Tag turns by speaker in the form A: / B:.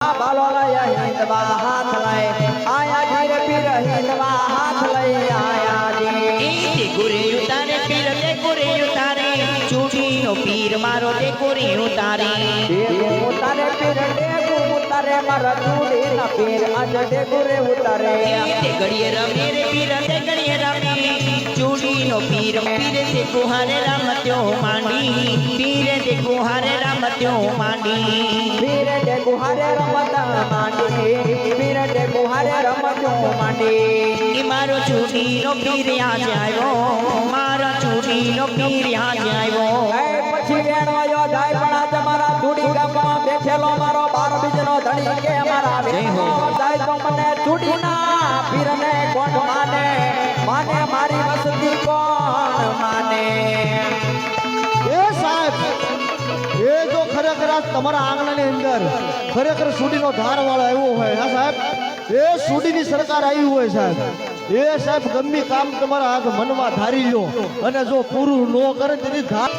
A: બાલો
B: મારો તે ગુરે ઉતારે.
A: ઉતારે રે
B: રમે પીર તે ઘડીએ રમે ચૂડીનો તે ગુહારે રમત્યો માંડી. પીર તે ગુહારે રમત્યો માંડી.
A: પીર દેગુ હારે રમત માંડી પીર દેગુ હારે રમતો માંડી
B: મારો ચૂડીનો પીર આજે આવ્યો મારો ચૂડીનો પીર આજે આવ્યો.
A: પછી વેણવાયો જાય પણ આજ મારા ચૂડી ગામમાં બેઠેલો મારો બાર બીજનો ધણી કે મારા વેણો જાય તો મને ચૂડી ના પીરને કોણ માને? માને
C: ખરેખર આ તમારા આંગણાની અંદર ખરેખર સુડીનો ધાર વાળો આવ્યો હોય. હા, સાહેબ? એ સુડીની સરકાર આવી હોય, સાહેબ. એ, સાહેબ, ગમી કામ તમારા હાથ મનમાં ધારી લો અને જો પૂરું ન કરે તેની ધાર